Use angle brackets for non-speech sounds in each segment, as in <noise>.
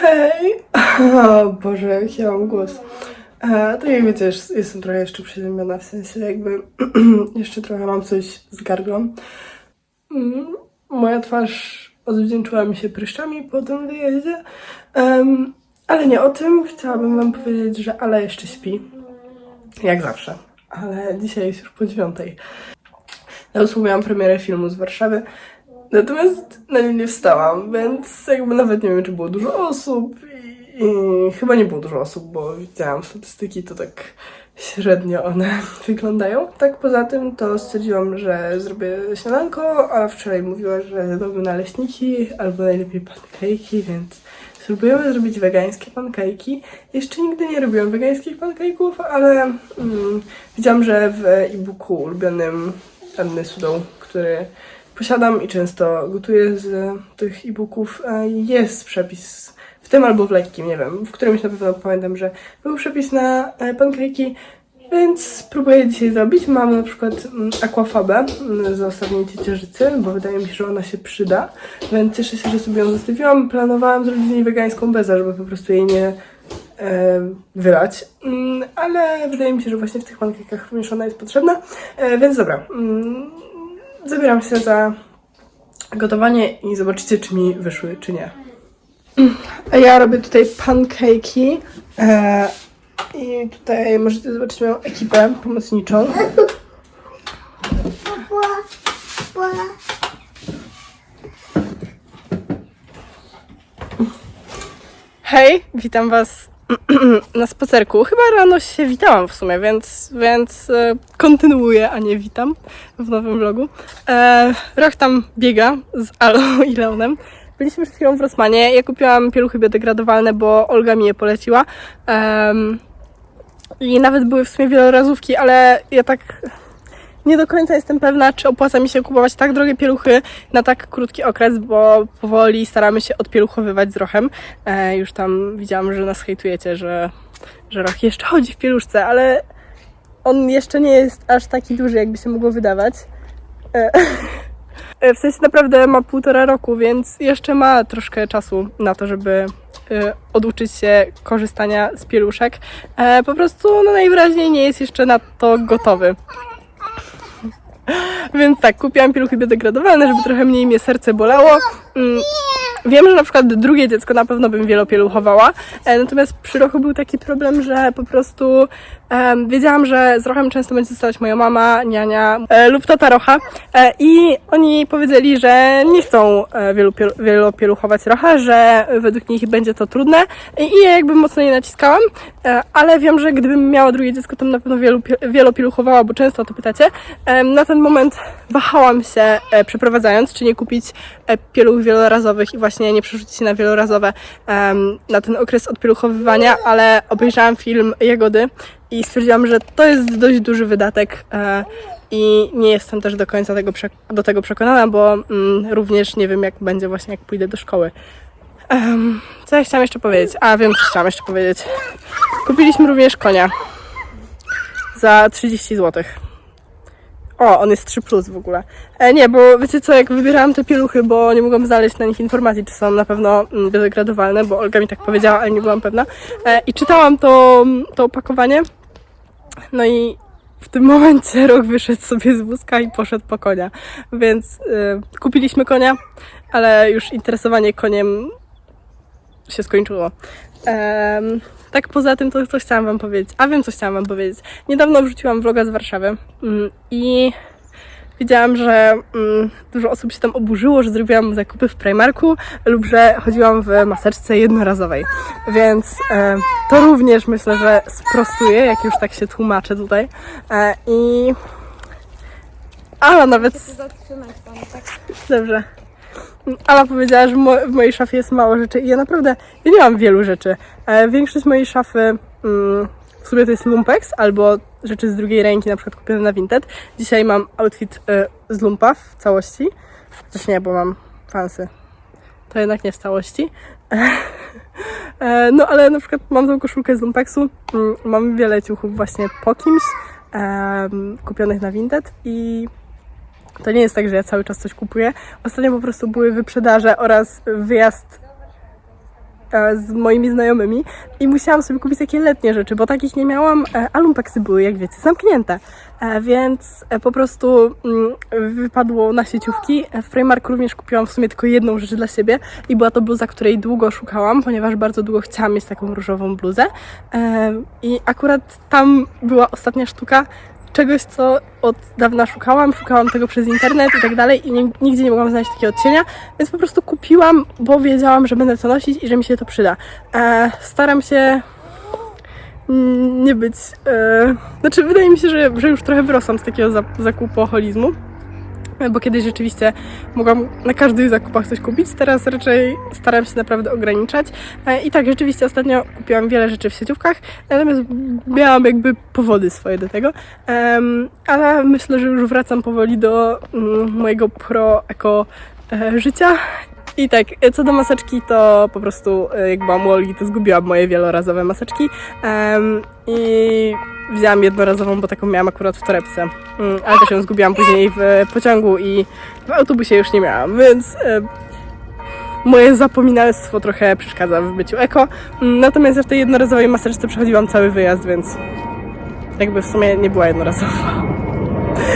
Hej! <laughs> O Boże, jaki ja mam głos. E, tak jak wiecie, jestem trochę jeszcze przeziębiona, w sensie jakby <clears throat> jeszcze trochę mam coś z gardłem. Mm, Moja twarz odwdzięczyła mi się pryszczami po tym wyjeździe. Em, ale nie o tym. Chciałabym wam powiedzieć, że Ale jeszcze śpi. Jak zawsze. Ale dzisiaj jest już po dziewiątej. Ja usługiwałam premierę filmu z Warszawy. Natomiast na nim nie wstałam, więc jakby nawet nie wiem, czy było dużo osób i, i chyba nie było dużo osób, bo widziałam statystyki, to tak średnio one <laughs> wyglądają. Tak poza tym to stwierdziłam, że zrobię śniadanko, a wczoraj mówiła, że robię naleśniki albo najlepiej pankejki, więc spróbujemy zrobić wegańskie pankejki. Jeszcze nigdy nie robiłam wegańskich pankejków, ale mm, widziałam, że w e-booku ulubionym Anny Sudą, który posiadam i często gotuję z tych e-booków, e, jest przepis w tym albo w lekkim, nie wiem, w którymś na pewno pamiętam, że był przepis na e, pankejki, więc spróbuję dzisiaj zrobić. Mam na przykład mm, aquafabę mm, z ostatniej ciecierzycy, bo wydaje mi się, że ona się przyda, więc cieszę się, że sobie ją zostawiłam. Planowałam zrobić z niej wegańską bezę, żeby po prostu jej nie e, wylać, Mm, ale wydaje mi się, że właśnie w tych pankejkach ona jest potrzebna, więc dobra. Zabieram się za gotowanie i zobaczycie, czy mi wyszły, czy nie. Ja robię tutaj pankejki e, i tutaj możecie zobaczyć moją ekipę pomocniczą. Hej, witam Was <clears throat> na spacerku. Chyba rano się witałam w sumie, więc, więc e, kontynuuję, a nie witam w nowym vlogu. E, Roch tam biega z Alą i Leonem. Byliśmy przed chwilą w Rosmanie. Ja kupiłam pieluchy biodegradowalne, bo Olga mi je poleciła. I nawet były w sumie wielorazówki, ale ja tak nie do końca jestem pewna, czy opłaca mi się kupować tak drogie pieluchy na tak krótki okres, bo powoli staramy się odpieluchowywać z Rochem. E, już tam widziałam, że nas hejtujecie, że, że Roch jeszcze chodzi w pieluszce, ale on jeszcze nie jest aż taki duży, jakby się mogło wydawać. E, <laughs> e, w sensie naprawdę ma półtora roku, więc jeszcze ma troszkę czasu na to, żeby e, oduczyć się korzystania z pieluszek. E, po prostu no najwyraźniej nie jest jeszcze na to gotowy. Więc tak, kupiłam pieluchy biodegradowalne, żeby trochę mniej mnie serce bolało. Mm, Wiem, że na przykład drugie dziecko na pewno bym wielopieluchowała, e, natomiast przy Rochu był taki problem, że po prostu em, wiedziałam, że z Rochem często będzie zostawać moja mama, niania e, lub tata Rocha e, i oni powiedzieli, że nie chcą e, wielopielu- wielopieluchować Rocha, że według nich będzie to trudne i, i ja jakby mocno nie naciskałam, e, ale wiem, że gdybym miała drugie dziecko, to bym na pewno wielopieluchowała, bo często o to pytacie. Em, Na ten moment wahałam się e, przeprowadzając, czy nie kupić e, pieluch wielorazowych i właśnie nie przerzucić się na wielorazowe na ten okres odpieluchowywania, ale obejrzałam film Jagody i stwierdziłam, że to jest dość duży wydatek e, i nie jestem też do końca tego, do tego przekonana, bo mm, również nie wiem jak będzie właśnie jak pójdę do szkoły. Co ja chciałam jeszcze powiedzieć? A wiem co chciałam jeszcze powiedzieć. Kupiliśmy również konia za 30 zł. O, on jest 3 plus w ogóle. E, nie, bo wiecie co, jak wybierałam te pieluchy, bo nie mogłam znaleźć na nich informacji, czy są na pewno mm, biodegradowalne, bo Olga mi tak powiedziała, ale nie byłam pewna. E, I czytałam to, to opakowanie. No i w tym momencie <laughs> Rok wyszedł sobie z wózka i poszedł po konia. Więc e, kupiliśmy konia, ale już interesowanie koniem się skończyło. Em, tak poza tym, to co chciałam Wam powiedzieć. A wiem, co chciałam Wam powiedzieć. Niedawno wrzuciłam vloga z Warszawy mm, i widziałam, że mm, dużo osób się tam oburzyło, że zrobiłam zakupy w Primarku lub że chodziłam w maseczce jednorazowej. Więc e, to również myślę, że sprostuję, jak już tak się tłumaczę tutaj. E, I... A, nawet... Dobrze. Ala powiedziała, że w mojej szafie jest mało rzeczy i ja naprawdę, ja nie mam wielu rzeczy. E, większość mojej szafy mm, w sumie to jest lumpex albo rzeczy z drugiej ręki, na przykład kupione na Vinted. Dzisiaj mam outfit e, z lumpa w całości. Chociaż nie, bo mam fansy. To jednak nie w całości. <laughs> E, no ale na przykład mam tą koszulkę z lumpexu. Mm, mam wiele ciuchów właśnie po kimś, kupionych na Vinted i to nie jest tak, że ja cały czas coś kupuję. Ostatnio po prostu były wyprzedaże oraz wyjazd e, z moimi znajomymi i musiałam sobie kupić takie letnie rzeczy, bo takich nie miałam, e, a lumpeksy były, jak wiecie, zamknięte. E, Więc po prostu mm, wypadło na sieciówki. W Primark również kupiłam w sumie tylko jedną rzecz dla siebie i była to bluza, której długo szukałam, ponieważ bardzo długo chciałam mieć taką różową bluzę. I akurat tam była ostatnia sztuka czegoś, co od dawna szukałam, szukałam tego przez internet i tak dalej i nigdzie nie mogłam znaleźć takiego odcienia, więc po prostu kupiłam, bo wiedziałam, że będę to nosić i że mi się to przyda. E, staram się nie być. E, znaczy, wydaje mi się, że, że już trochę wyrosłam z takiego za, zakupoholizmu. Bo kiedyś rzeczywiście mogłam na każdych zakupach coś kupić, teraz raczej staram się naprawdę ograniczać. E, I tak, rzeczywiście ostatnio kupiłam wiele rzeczy w sieciówkach, natomiast miałam jakby powody swoje do tego. Ale myślę, że już wracam powoli do mm, mojego pro-eko e, życia. I tak, e, co do maseczki, to po prostu e, jak byłam u Olgi, to zgubiłam moje wielorazowe maseczki em, i wzięłam jednorazową, bo taką miałam akurat w torebce, Mm, ale też ją zgubiłam później w pociągu i w autobusie już nie miałam, więc e, moje zapominalstwo trochę przeszkadza w byciu eko. Mm, Natomiast ja w tej jednorazowej maseczce przechodziłam cały wyjazd, więc jakby w sumie nie była jednorazowa.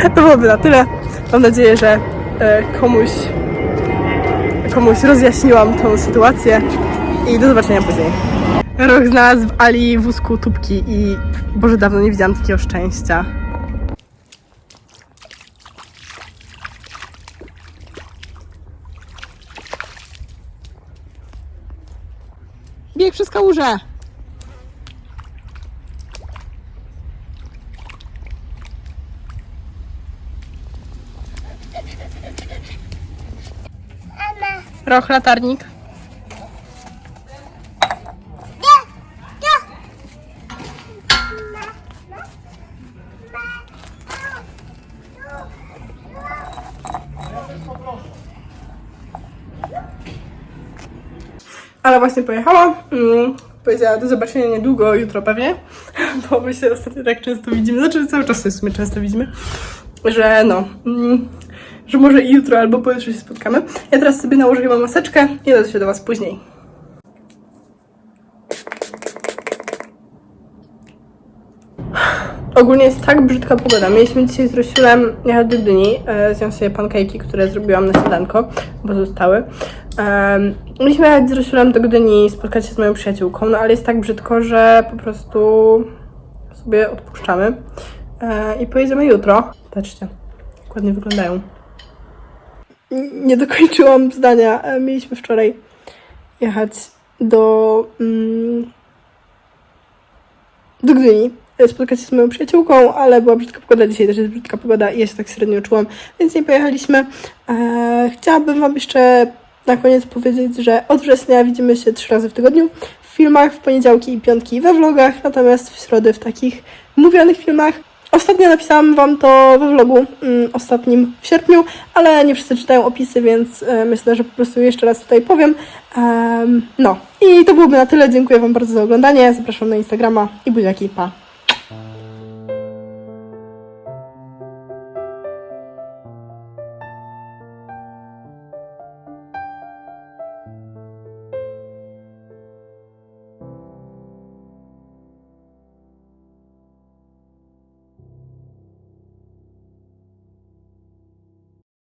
<laughs> To byłoby na tyle. Mam nadzieję, że e, komuś komuś rozjaśniłam tą sytuację i do zobaczenia później. Rok znalazł w Ali wózku tubki i Boże, dawno nie widziałam takiego szczęścia. Bieg przez kałużę! Roch, latarnik. Ale właśnie pojechała. Mm, powiedziała do zobaczenia niedługo, jutro pewnie, <laughs> bo my się ostatnio tak często widzimy, znaczy cały czas się w sumie często widzimy, że no, mm, że może jutro albo pojutrze się spotkamy. Ja teraz sobie nałożę chyba maseczkę i jadę się do Was później. Ogólnie jest tak brzydka pogoda. Mieliśmy dzisiaj z Rosiulem jechać do Gdyni, e, zjąć sobie pancake'i, które zrobiłam na śniadanko, bo zostały. Mieliśmy jechać z Rosiulem do Gdyni, spotkać się z moją przyjaciółką, no ale jest tak brzydko, że po prostu sobie odpuszczamy. E, I pojedziemy jutro. Patrzcie, jak ładnie wyglądają. Nie dokończyłam zdania. E, Mieliśmy wczoraj jechać do... Mm, do Gdyni. e, Spotkać się z moją przyjaciółką, ale była brzydka pogoda. Dzisiaj też jest brzydka pogoda i ja się tak średnio czułam, więc nie pojechaliśmy. E, chciałabym Wam jeszcze na koniec powiedzieć, że od września widzimy się trzy razy w tygodniu. W filmach, w poniedziałki i piątki we vlogach, natomiast w środę w takich mówionych filmach. Ostatnio napisałam Wam to we vlogu mm, ostatnim w sierpniu, ale nie wszyscy czytają opisy, więc e, myślę, że po prostu jeszcze raz tutaj powiem. Em, no i to byłoby na tyle. Dziękuję Wam bardzo za oglądanie. Zapraszam na Instagrama i buziaki. Pa!